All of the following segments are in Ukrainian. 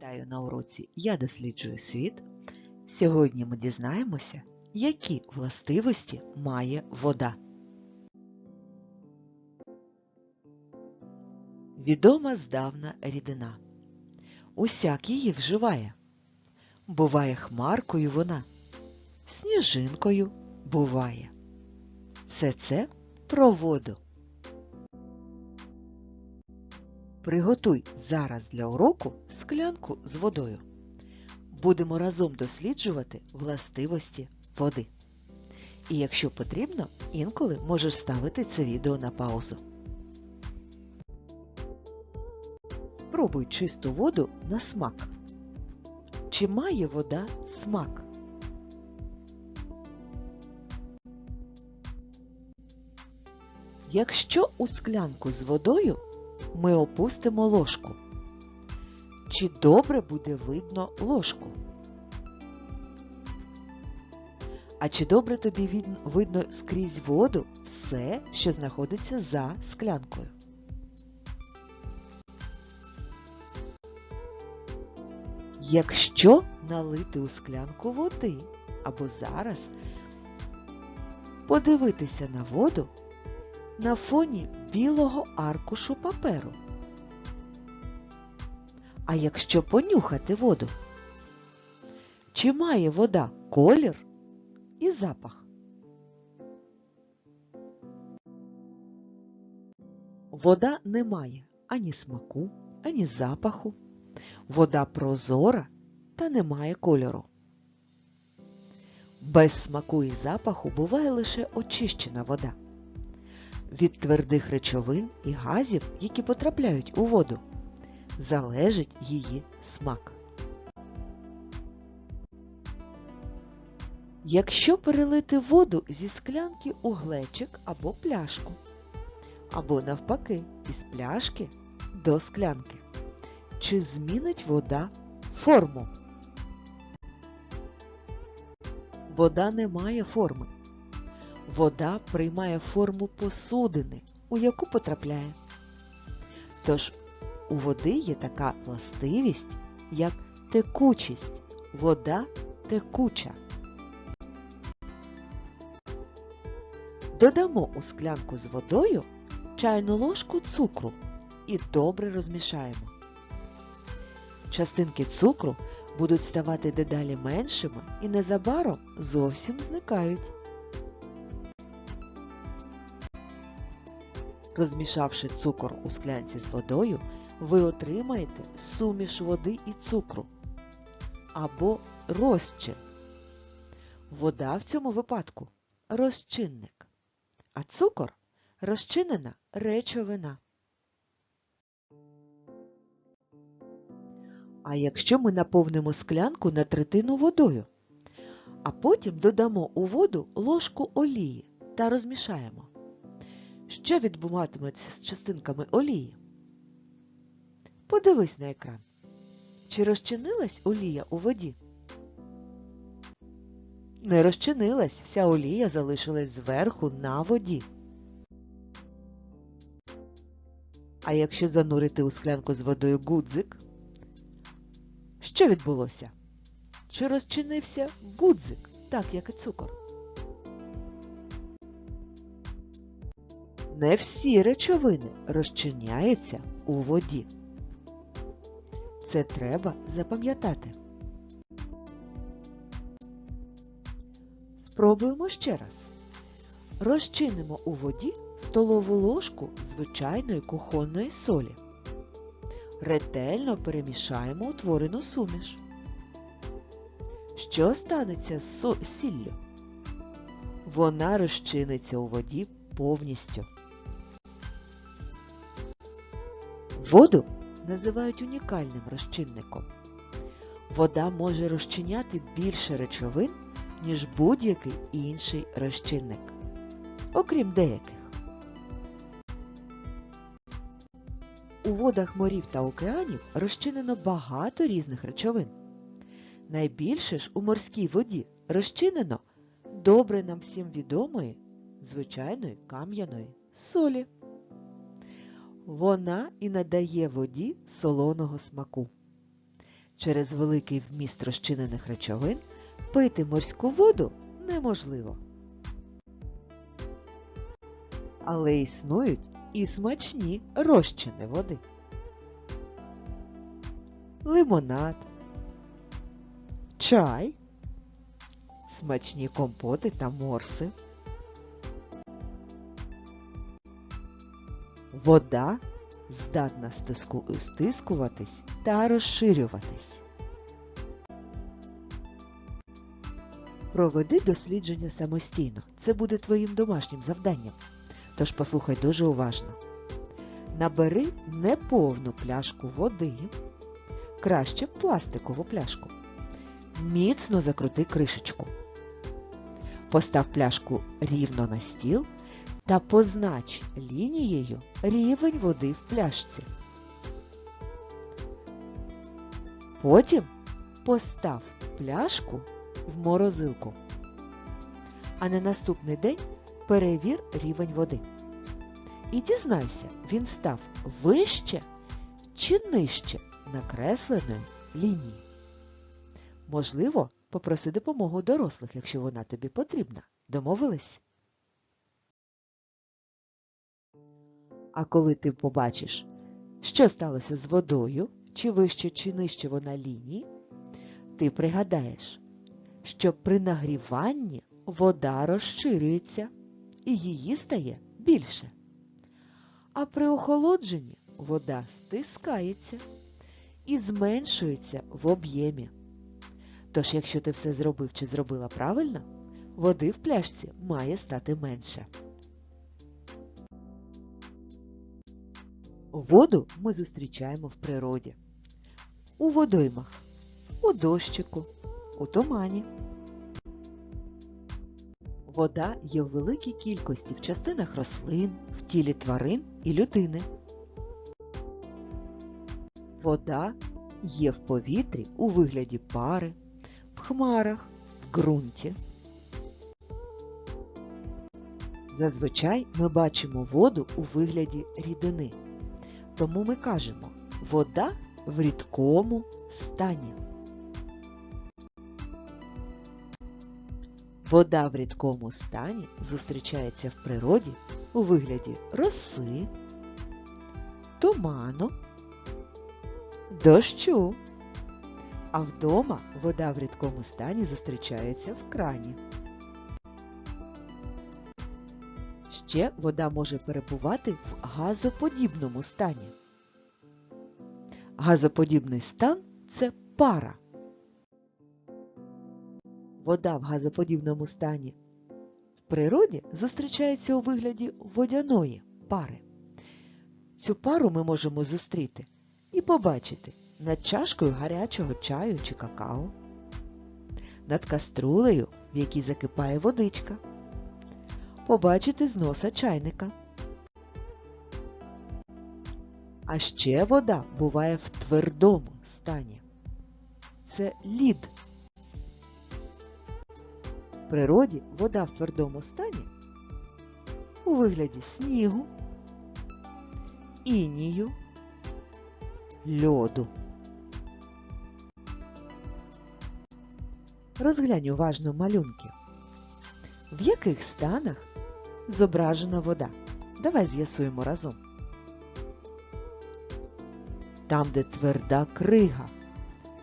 Вітаю на уроці Я досліджую світ. Сьогодні ми дізнаємося, які властивості має вода. Відома здавна рідина. Усяк її вживає. Буває хмаркою вона, сніжинкою буває. Все це про воду. Приготуй зараз для уроку склянку з водою. Будемо разом досліджувати властивості води. І якщо потрібно, інколи можеш ставити це відео на паузу. Спробуй чисту воду на смак. Чи має вода смак? Якщо у склянку з водою ми опустимо ложку. Чи добре буде видно ложку? А чи добре тобі видно скрізь воду все, що знаходиться за склянкою? Якщо налити у склянку води або зараз подивитися на воду на фоні білого аркушу паперу. А якщо понюхати воду, чи має вода колір і запах? Вода не має ані смаку, ані запаху. Вода прозора та не має кольору. Без смаку і запаху буває лише очищена вода. Від твердих речовин і газів, які потрапляють у воду, залежить її смак. Якщо перелити воду зі склянки у глечик або пляшку, або навпаки із пляшки до склянки, чи змінить вода форму? Вода не має форми. Вода приймає форму посудини, у яку потрапляє. Тож у води є така властивість, як текучість. Вода текуча. Додамо у склянку з водою чайну ложку цукру і добре розмішаємо. Частинки цукру будуть ставати дедалі меншими і незабаром зовсім зникають. Розмішавши цукор у склянці з водою, ви отримаєте суміш води і цукру або розчин. Вода в цьому випадку розчинник, а цукор розчинена речовина. А якщо ми наповнимо склянку на третину водою, а потім додамо у воду ложку олії та розмішаємо. Що відбуватиметься з частинками олії? Подивись на екран. Чи розчинилась олія у воді? Не розчинилась, вся олія залишилась зверху на воді. А якщо занурити у склянку з водою гудзик, що відбулося? Чи розчинився гудзик, так як і цукор? Не всі речовини розчиняються у воді. Це треба запам'ятати. Спробуємо ще раз. Розчинимо у воді столову ложку звичайної кухонної солі. Ретельно перемішаємо утворену суміш. Що станеться з сіллю? Вона розчиниться у воді повністю. Воду називають унікальним розчинником. Вода може розчиняти більше речовин, ніж будь-який інший розчинник, окрім деяких. У водах морів та океанів розчинено багато різних речовин. Найбільше ж у морській воді розчинено добре нам всім відомої звичайної кам'яної солі. Вона і надає воді солоного смаку. Через великий вміст розчинених речовин пити морську воду неможливо. Але існують і смачні розчини води. Лимонад, чай, смачні компоти та морси. Вода здатна стиску... стискуватись та розширюватись. Проведи дослідження самостійно. Це буде твоїм домашнім завданням. Тож послухай дуже уважно. Набери неповну пляшку води, краще пластикову пляшку. Міцно закрути кришечку. Постав пляшку рівно на стіл та познач лінією рівень води в пляшці. Потім постав пляшку в морозилку. А на наступний день перевір рівень води. І дізнайся, він став вище чи нижче накресленої лінії. Можливо, попроси допомогу дорослих, якщо вона тобі потрібна. Домовились? А коли ти побачиш, що сталося з водою, чи вище, чи нижче вона лінії, ти пригадаєш, що при нагріванні вода розширюється і її стає більше. А при охолодженні вода стискається і зменшується в об'ємі. Тож, якщо ти все зробив чи зробила правильно, води в пляшці має стати менше. Воду ми зустрічаємо в природі, у водоймах, у дощику, у тумані. Вода є в великій кількості в частинах рослин, в тілі тварин і людини. Вода є в повітрі у вигляді пари, в хмарах, в ґрунті. Зазвичай ми бачимо воду у вигляді рідини. Тому ми кажемо вода в рідкому стані. Вода в рідкому стані зустрічається в природі у вигляді роси, туману, дощу, а вдома вода в рідкому стані зустрічається в крані. Ще вода може перебувати в газоподібному стані. Газоподібний стан це пара. Вода в газоподібному стані в природі зустрічається у вигляді водяної пари. Цю пару ми можемо зустріти і побачити над чашкою гарячого чаю чи какао, над каструлею, в якій закипає водичка, побачити з носа чайника. А ще вода буває в твердому стані. Це лід. В природі вода в твердому стані у вигляді снігу, інію, льоду. Розглянь уважно малюнки. В яких станах зображена вода? Давай з'ясуємо разом. Там, де тверда крига,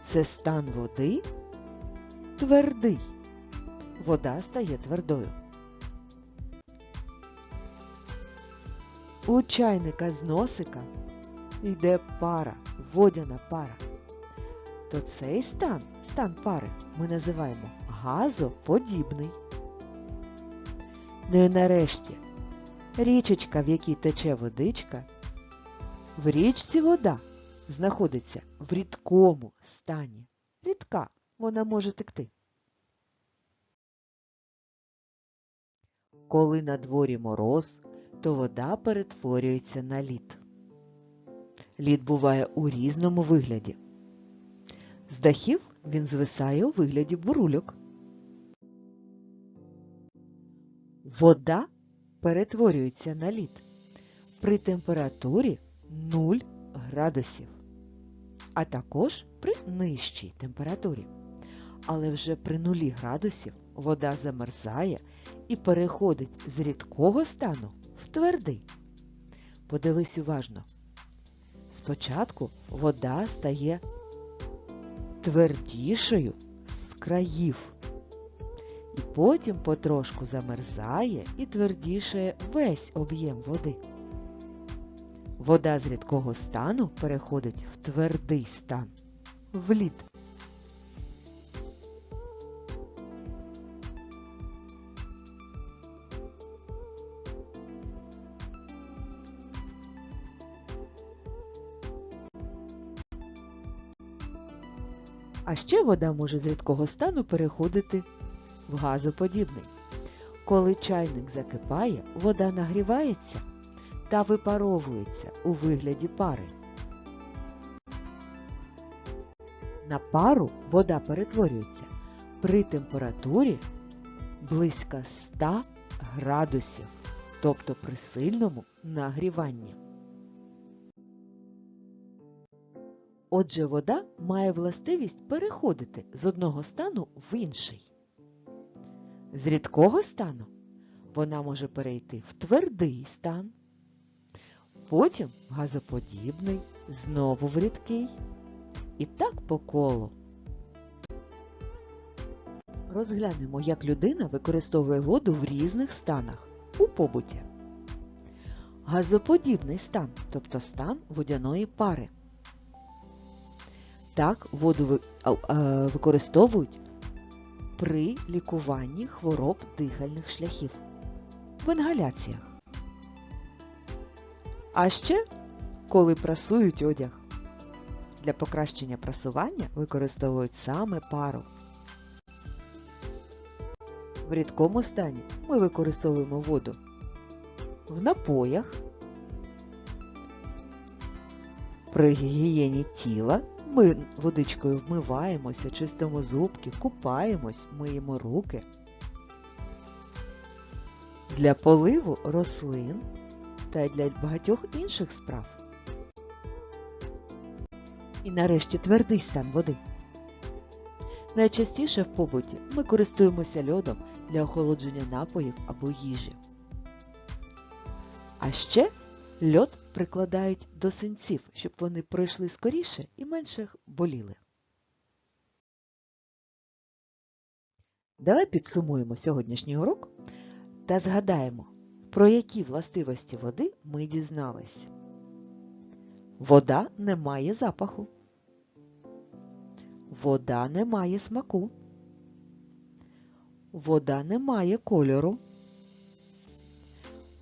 це стан води твердий. Вода стає твердою. У чайника з носика йде пара, водяна пара. То цей стан, стан пари, ми називаємо газоподібний. Ну і нарешті річечка, в якій тече водичка, в річці вода знаходиться в рідкому стані. Рідка, вона може текти. Коли на дворі мороз, то вода перетворюється на лід. Лід буває у різному вигляді. З дахів він звисає у вигляді бурульок. Вода перетворюється на лід при температурі 0 градусів. а також при нижчій температурі. Але вже при нулі градусів вода замерзає і переходить з рідкого стану в твердий. Подивись уважно. Спочатку вода стає твердішою з країв. Потім потрошку замерзає і твердішає весь об'єм води. Вода з рідкого стану переходить в твердий стан, в лід. А ще вода може з рідкого стану переходити в газоподібний. Коли чайник закипає, вода нагрівається та випаровується у вигляді пари. На пару вода перетворюється при температурі близько 100 градусів, тобто при сильному нагріванні. Отже, вода має властивість переходити з одного стану в інший. З рідкого стану вона може перейти в твердий стан, потім в газоподібний, знову в рідкий. І так по колу. Розглянемо, як людина використовує воду в різних станах у побуті. Газоподібний стан, тобто стан водяної пари. Так, воду використовують при лікуванні хвороб дихальних шляхів в інгаляціях. А ще коли прасують одяг. Для покращення прасування використовують саме пару. В рідкому стані ми використовуємо воду в напоях, при гігієні тіла ми водичкою вмиваємося, чистимо зубки, купаємось, миємо руки. Для поливу рослин та для багатьох інших справ. І нарешті твердий стан води. Найчастіше в побуті ми користуємося льодом для охолодження напоїв або їжі. А ще льод прикладають до синців, щоб вони пройшли скоріше і менше боліли. Давай підсумуємо сьогоднішній урок та згадаємо, про які властивості води ми дізналися. Вода не має запаху. Вода не має смаку. Вода не має кольору.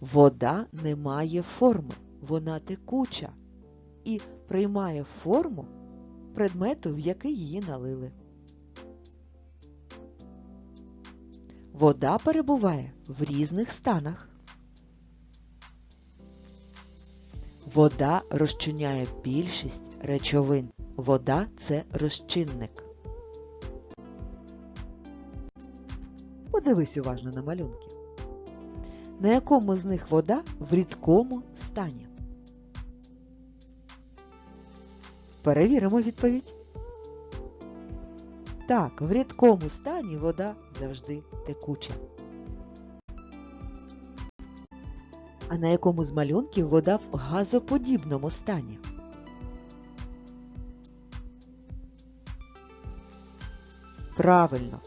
Вода не має форми. Вона текуча і приймає форму предмету, в який її налили. Вода перебуває в різних станах. Вода розчиняє більшість речовин. Вода це розчинник. Подивись уважно на малюнки. На якому з них вода в рідкому стані? Перевіримо відповідь. Так, в рідкому стані вода завжди текуча. А на якому з малюнків вода в газоподібному стані? Правильно.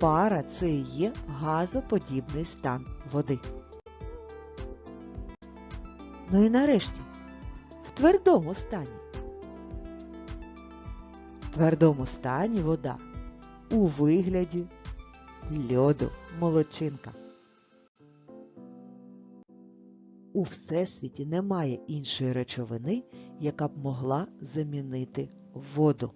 Пара це і є газоподібний стан води. Ну і нарешті, в твердому стані. Твердому стані вода у вигляді льоду молочинка. У Всесвіті немає іншої речовини, яка б могла замінити воду.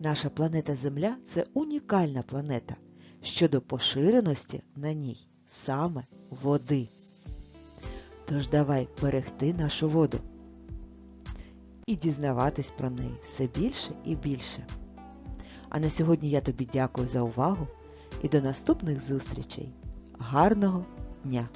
Наша планета Земля це унікальна планета щодо поширеності на ній саме води. Тож давай берегти нашу воду і дізнаватись про неї все більше і більше. А на сьогодні я тобі дякую за увагу і до наступних зустрічей. Гарного дня!